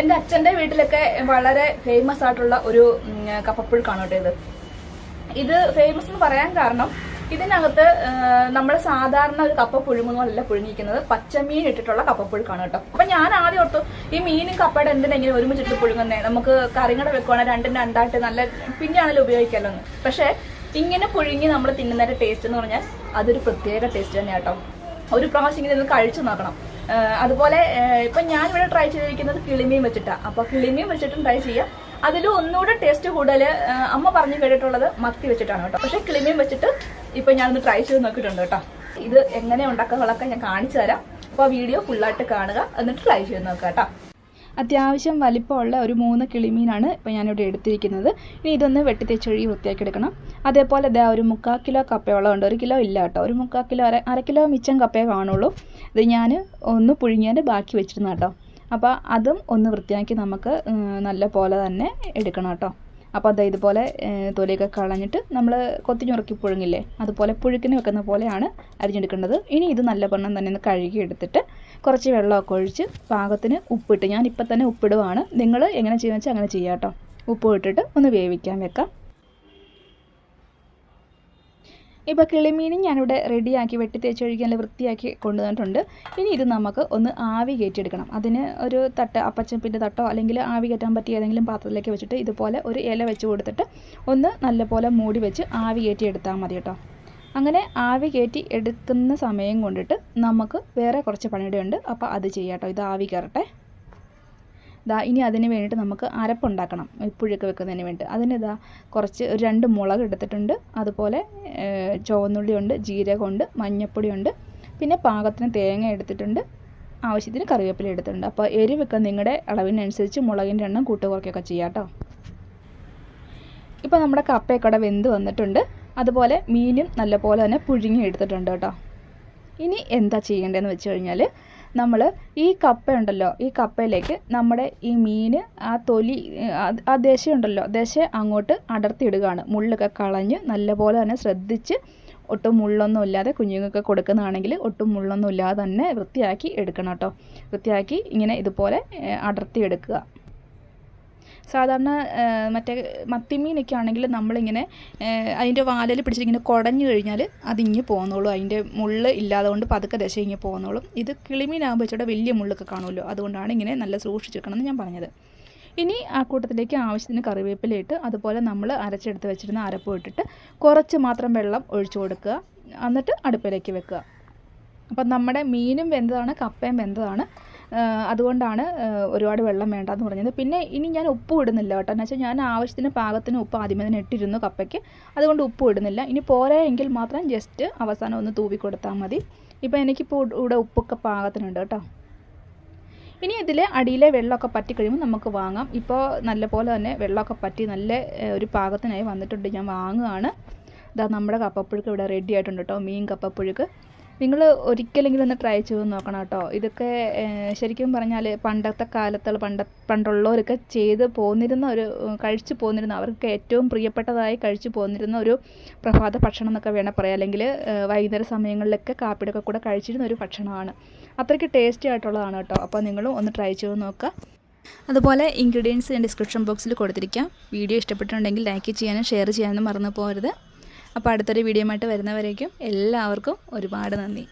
എന്റെ അച്ഛന്റെ വീട്ടിലൊക്കെ വളരെ ഫേമസ് ആയിട്ടുള്ള ഒരു കപ്പപ്പുഴുക്കാണ് കേട്ടോ ഇത്. ഇത് ഫേമസ് എന്ന് പറയാൻ കാരണം ഇതിനകത്ത് നമ്മൾ സാധാരണ ഒരു കപ്പ പുഴുങ്ങുന്നതല്ല പുഴുങ്ങിക്കുന്നത് പച്ചമീൻ ഇട്ടിട്ടുള്ള കപ്പപ്പുഴുക്കാണ് കേട്ടോ അപ്പൊ ഞാൻ ആദ്യം ഓർത്തു ഈ മീനും കപ്പയുടെ എന്തിനെങ്കിലും ഒരുമിച്ചിട്ട് പുഴുങ്ങുന്നേ? നമുക്ക് കറികട വെക്കുവാണെങ്കിൽ രണ്ടും രണ്ടായിട്ട് നല്ല പിന്നെയാണല്ലോ ഉപയോഗിക്കാമല്ലോ എന്ന് പക്ഷേ ഇങ്ങനെ പുഴുങ്ങി നമ്മൾ തിന്നുന്നതിന്റെ ടേസ്റ്റ് എന്ന് പറഞ്ഞാൽ അതൊരു പ്രത്യേക ടേസ്റ്റ് തന്നെയാണ് കേട്ടോ ഒരു പ്രാവശ്യം ഇങ്ങനെ കഴിച്ചു നോക്കണം. അതുപോലെ ആ, ഇപ്പൊ ഞാൻ ഇവിടെ ട്രൈ ചെയ്തിരിക്കുന്നത് കിളിമീൻ വെച്ചിട്ടാണ് അപ്പൊ കിളിമീൻ വെച്ചിട്ടും ട്രൈ ചെയ്യാം. അതിൽ ഒന്നുകൂടെ ടേസ്റ്റ് കൂടുതൽ അമ്മ പറഞ്ഞു കേട്ടിട്ടുള്ളത് മത്തി വെച്ചിട്ടാണ് കേട്ടോ. പക്ഷെ കിളിമീൻ വെച്ചിട്ട് ഇപ്പൊ ഞാനൊന്ന് ട്രൈ ചെയ്ത് നോക്കിയിട്ടുണ്ട് കേട്ടോ. ഇത് എങ്ങനെ ഉണ്ടാക്കാനുള്ളതൊക്കെ ഞാൻ കാണിച്ചു തരാം. അപ്പോൾ വീഡിയോ ഫുള്ളായിട്ട് കാണുക. എന്നിട്ട് ട്രൈ ചെയ്ത് നോക്കാം കേട്ടോ. അത്യാവശ്യം വലിപ്പമുള്ള ഒരു മൂന്ന് കിളിമീനാണ് ഇപ്പോൾ ഞാനിവിടെ എടുത്തിരിക്കുന്നത്. ഇനി ഇതൊന്ന് വെട്ടി തേച്ചൊഴുകി വൃത്തിയാക്കി എടുക്കണം അതേപോലെ ഇതാ ഒരു മുക്കാൽ കിലോ കപ്പയോളം ഉണ്ട് ഒരു കിലോ ഇല്ല കേട്ടോ. ഒരു മുക്കാൽ കിലോ അര അര കിലോ മിച്ചം കപ്പയെ കാണുള്ളൂ. ഇത് ഞാൻ ഒന്ന് പുഴുങ്ങിയതിന്റെ ബാക്കി വെച്ചിരുന്ന കേട്ടോ. അപ്പോൾ അതും ഒന്ന് വൃത്തിയാക്കി നമുക്ക് നല്ല പോലെ തന്നെ എടുക്കണം കേട്ടോ. അപ്പോൾ അത് ഇതുപോലെ തൊലിയൊക്കെ കളഞ്ഞിട്ട് നമ്മൾ കൊത്തി ഞുറുക്കി പുഴുങ്ങില്ലേ അതുപോലെ പുഴുക്കിന് വെക്കുന്ന പോലെയാണ് അരിഞ്ഞെടുക്കേണ്ടത്. ഇനി ഇത് നല്ല വണ്ണം തന്നെ ഒന്ന് കഴുകി എടുത്തിട്ട് കുറച്ച് വെള്ളമൊക്കെ ഒഴിച്ച് പാകത്തിന് ഉപ്പിട്ട് ഞാൻ ഇപ്പം തന്നെ ഉപ്പിടുവാണ്. നിങ്ങൾ എങ്ങനെ ചെയ്യുന്ന വെച്ചാൽ അങ്ങനെ ചെയ്യാം കേട്ടോ ഉപ്പ് ഇട്ടിട്ട് ഒന്ന് വേവിക്കാൻ വെക്കാം. ഇപ്പോൾ കിളിമീനും ഞാനിവിടെ റെഡിയാക്കി വെട്ടി തേച്ച് നല്ല വൃത്തിയാക്കി കൊണ്ടുവന്നിട്ടുണ്ട്. ഇനി ഇത് നമുക്ക് ഒന്ന് ആവി കയറ്റിയെടുക്കണം. അതിന് ഒരു തട്ട് അപ്പച്ചപ്പിന്റെ തട്ടോ അല്ലെങ്കിൽ ആവി കയറ്റാൻ പറ്റിയ ഏതെങ്കിലും പാത്രത്തിലേക്ക് വെച്ചിട്ട് ഇതുപോലെ ഒരു ഇല വെച്ച് കൊടുത്തിട്ട് ഒന്ന് നല്ലപോലെ മൂടി വെച്ച് ആവി കയറ്റി എടുത്താൽ മതി കേട്ടോ. അങ്ങനെ ആവി കയറ്റി എടുക്കുന്ന സമയം കൊണ്ടിട്ട് നമുക്ക് വേറെ കുറച്ച് പണിയുടെ ഉണ്ട് അപ്പോൾ അത് ചെയ്യാം കേട്ടോ. ഇത് ആവി കയറട്ടെ. ദാ ഇനി അതിന് വേണ്ടിയിട്ട് നമുക്ക് അരപ്പുണ്ടാക്കണം ഈ പുഴുക്ക് വെക്കുന്നതിന് വേണ്ടി അതിന് ഇതാ കുറച്ച് ഒരു രണ്ട് മുളക് എടുത്തിട്ടുണ്ട്. അതുപോലെ ചുവന്നുള്ളിയുണ്ട് ജീരകമുണ്ട് മഞ്ഞൾപ്പൊടിയുണ്ട് പിന്നെ പാകത്തിന് തേങ്ങ എടുത്തിട്ടുണ്ട്. ആവശ്യത്തിന് കറിവേപ്പില എടുത്തിട്ടുണ്ട്. അപ്പോൾ എരിവൊക്കെ നിങ്ങളുടെ അളവിനനുസരിച്ച് മുളകിന്റെ എണ്ണം കൂട്ട് കുറയ്ക്കുകയൊക്കെ ചെയ്യാം കേട്ടോ ഇപ്പോൾ നമ്മുടെ കപ്പയൊക്കെ ഇവിടെ വെന്ത് വന്നിട്ടുണ്ട്. അതുപോലെ മീനും നല്ലപോലെ തന്നെ പുഴുങ്ങി എടുത്തിട്ടുണ്ട് കേട്ടോ ഇനി എന്താ ചെയ്യേണ്ടതെന്ന് വെച്ച് കഴിഞ്ഞാൽ നമ്മൾ ഈ കപ്പ ഉണ്ടല്ലോ ഈ കപ്പയിലേക്ക് നമ്മുടെ ഈ മീൻ ആ തൊലി ആ- ദശ ഉണ്ടല്ലോ ദശ അങ്ങോട്ട് അടർത്തിയിടുകയാണ്. മുള്ളൊക്കെ കളഞ്ഞ് നല്ലപോലെ തന്നെ ശ്രദ്ധിച്ച് ഒട്ടും മുള്ളൊന്നും ഇല്ലാതെ കുഞ്ഞുങ്ങൾക്ക് കൊടുക്കുന്നതാണെങ്കിൽ ഒട്ടും മുള്ളൊന്നും ഇല്ലാതെ തന്നെ വൃത്തിയാക്കി എടുക്കണം കേട്ടോ. വൃത്തിയാക്കി ഇങ്ങനെ ഇതുപോലെ അടർത്തി അടർത്തിയെടുക്കുക. സാധാരണ മറ്റേ മത്തിമീനൊക്കെ ആണെങ്കിൽ നമ്മളിങ്ങനെ അതിന്റെ വാലൽ പിടിച്ചിങ്ങനെ കുടഞ്ഞു കഴിഞ്ഞാൽ അതിങ്ങ് പോകുന്നുള്ളൂ അതിന്റെ മുള്ള് ഇല്ലാതെ കൊണ്ട് പതുക്കെ ദശ ഇങ്ങി പോകുന്നുള്ളൂ ഇത് കിളിമീനാകുമ്പോൾ ഇച്ചിടെ വലിയ മുള്ളൊക്കെ കാണുമല്ലോ. അതുകൊണ്ടാണ് ഇങ്ങനെ നല്ല സൂക്ഷിച്ചെടുക്കണം എന്ന് ഞാൻ പറഞ്ഞത്. ഇനി ആ കൂട്ടത്തിലേക്ക് ആവശ്യത്തിന് കറിവേപ്പില ഇട്ട് അതുപോലെ നമ്മൾ അരച്ചെടുത്ത് വെച്ചിരുന്ന അരപ്പ് ഇട്ടിട്ട് കുറച്ച് മാത്രം വെള്ളം ഒഴിച്ചു കൊടുക്കുക. എന്നിട്ട് അടുപ്പിലേക്ക് വെക്കുക. അപ്പം നമ്മുടെ മീനും വെന്തതാണ് കപ്പയും വെന്തതാണ്. അതുകൊണ്ടാണ് ഒരുപാട് വെള്ളം വേണ്ടെന്ന് പറഞ്ഞത്. പിന്നെ ഇനി ഞാൻ ഉപ്പ് ഇടുന്നില്ല കേട്ടോ. എന്ന് വെച്ചാൽ ഞാൻ ആവശ്യത്തിന് പാകത്തിന് ഉപ്പ് ആദ്യമേ തന്നെ ഇട്ടിരുന്നു കപ്പയ്ക്ക്. അതുകൊണ്ട് ഉപ്പ് ഇടുന്നില്ല. ഇനി പോരാ എങ്കിൽ മാത്രം ജസ്റ്റ് അവസാനം ഒന്ന് തൂവി കൊടുത്താൽ മതി. ഇപ്പം എനിക്കിപ്പോൾ ഇവിടെ ഉപ്പൊക്കെ പാകത്തിനുണ്ട് കേട്ടോ. ഇനി ഇതിൽ അടിയിലെ വെള്ളമൊക്കെ പറ്റി കഴിയുമ്പോൾ നമുക്ക് വാങ്ങാം. ഇപ്പോൾ നല്ല പോലെ തന്നെ വെള്ളമൊക്കെ പറ്റി നല്ല ഒരു പാകത്തിനായി വന്നിട്ടുണ്ട്. ഞാൻ വാങ്ങുകയാണ് ഇതാ നമ്മുടെ കപ്പപ്പുഴുക്ക് ഇവിടെ റെഡി ആയിട്ടുണ്ട് കേട്ടോ. മീൻ കപ്പപ്പുഴുക്ക്. നിങ്ങൾ ഒരിക്കലെങ്കിലും ഒന്ന് ട്രൈ ചെയ്ത് നോക്കണം കേട്ടോ. ഇതൊക്കെ ശരിക്കും പറഞ്ഞാൽ പണ്ടത്തെ കാലത്തുള്ള പണ്ട പണ്ടുള്ളവരൊക്കെ ചെയ്ത് പോന്നിരുന്ന ഒരു കഴിച്ചു പോന്നിരുന്ന അവർക്ക് ഏറ്റവും പ്രിയപ്പെട്ടതായി കഴിച്ചു പോന്നിരുന്ന ഒരു പ്രഭാത ഭക്ഷണം എന്നൊക്കെ വേണം പറയാം. അല്ലെങ്കിൽ വൈകുന്നേര സമയങ്ങളിലൊക്കെ കാപ്പിടൊക്കെ കൂടെ കഴിച്ചിരുന്ന ഒരു ഭക്ഷണമാണ്. അത്രയ്ക്ക് ടേസ്റ്റി ആയിട്ടുള്ളതാണ് കേട്ടോ. അപ്പോൾ നിങ്ങളും ഒന്ന് ട്രൈ ചെയ്ത് നോക്കുക. അതുപോലെ ഇൻഗ്രീഡിയൻസ് ഞാൻ ഡിസ്ക്രിപ്ഷൻ ബോക്സിൽ കൊടുത്തിരിക്കാം. വീഡിയോ ഇഷ്ടപ്പെട്ടിട്ടുണ്ടെങ്കിൽ ലൈക്ക് ചെയ്യാനും ഷെയർ ചെയ്യാനും മറന്നു പോകരുത്. അപ്പോൾ അടുത്തൊരു വീഡിയോ ആയിട്ട് വരുന്നവരേക്കും എല്ലാവർക്കും ഒരുപാട് നന്ദി.